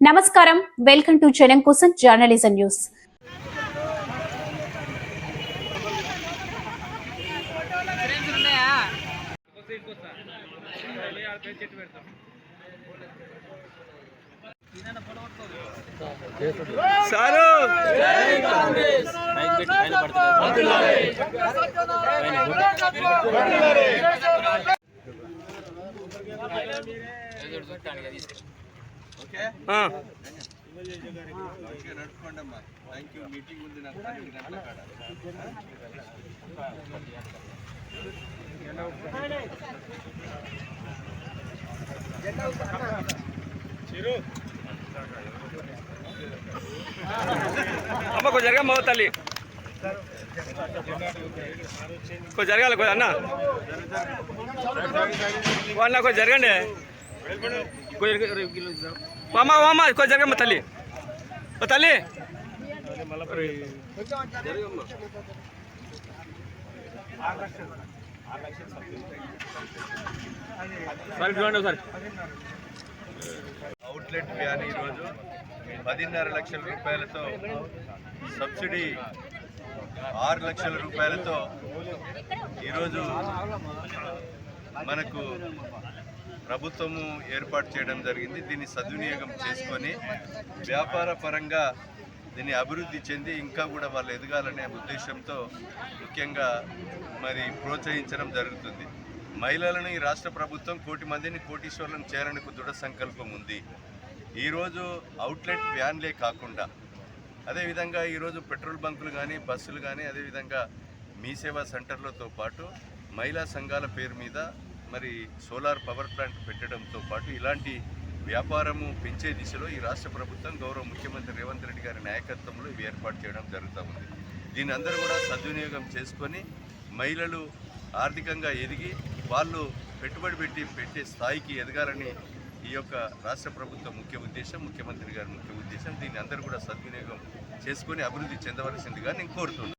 నమస్కారం. Welcome to జనం కోసం జర్నలిజం న్యూస్ సారు! మైక్ పెట్టి పైన పడుతుంది ఆ, అమ్మ కొంచెం జరగమ్మ ఓ తల్లి కొంచెం జరగాలి కొంచెం అన్న ఓ అన్న కొంచెం జరగండి ఓ అమ్మ కొంచెం జరగమ్మ తల్లి ఓ తల్లి సరే చూడండి ఒకసారి. అవుట్లెట్ వ్యాన్ ఈరోజు. పదిన్నర లక్షల రూపాయలతో సబ్సిడీ ఆరు లక్షల రూపాయలతో ఈరోజు మనకు ప్రభుత్వము ఏర్పాటు చేయడం జరిగింది. దీన్ని సద్వినియోగం చేసుకొని వ్యాపార పరంగా దీన్ని అభివృద్ధి చెంది ఇంకా కూడా వాళ్ళు ఎదగాలనే ఉద్దేశంతో ముఖ్యంగా మరి ప్రోత్సహించడం జరుగుతుంది. మహిళలను ఈ రాష్ట్ర ప్రభుత్వం కోటి మందిని కోటీశ్వర్లను చేరడానికి దృఢ సంకల్పం ఉంది. ఈరోజు అవుట్లెట్ వ్యాన్లే కాకుండా అదేవిధంగా ఈరోజు పెట్రోల్ బంకులు కానీ బస్సులు కానీ అదేవిధంగా మీ సేవా సెంటర్లతో పాటు మహిళా సంఘాల పేరు మీద మరి సోలార్ పవర్ ప్లాంట్ పెట్టడంతో పాటు ఇలాంటి వ్యాపారము పెంచే దిశలో ఈ రాష్ట్ర ప్రభుత్వం గౌరవ ముఖ్యమంత్రి రేవంత్ రెడ్డి గారి నాయకత్వంలో ఇవి ఏర్పాటు చేయడం జరుగుతూ ఉంది. దీని అందరూ కూడా సద్వినియోగం చేసుకొని మహిళలు ఆర్థికంగా ఎదిగి వాళ్ళు పెట్టుబడి పెట్టి పెట్టే స్థాయికి ఎదగాలని ఈ యొక్క రాష్ట్ర ప్రభుత్వం ముఖ్య ఉద్దేశం ముఖ్యమంత్రి గారి ముఖ్య ఉద్దేశం. దీన్ని అందరూ కూడా సద్వినియోగం చేసుకొని అభివృద్ధి చెందవలసిందిగా నేను కోరుతున్నాను.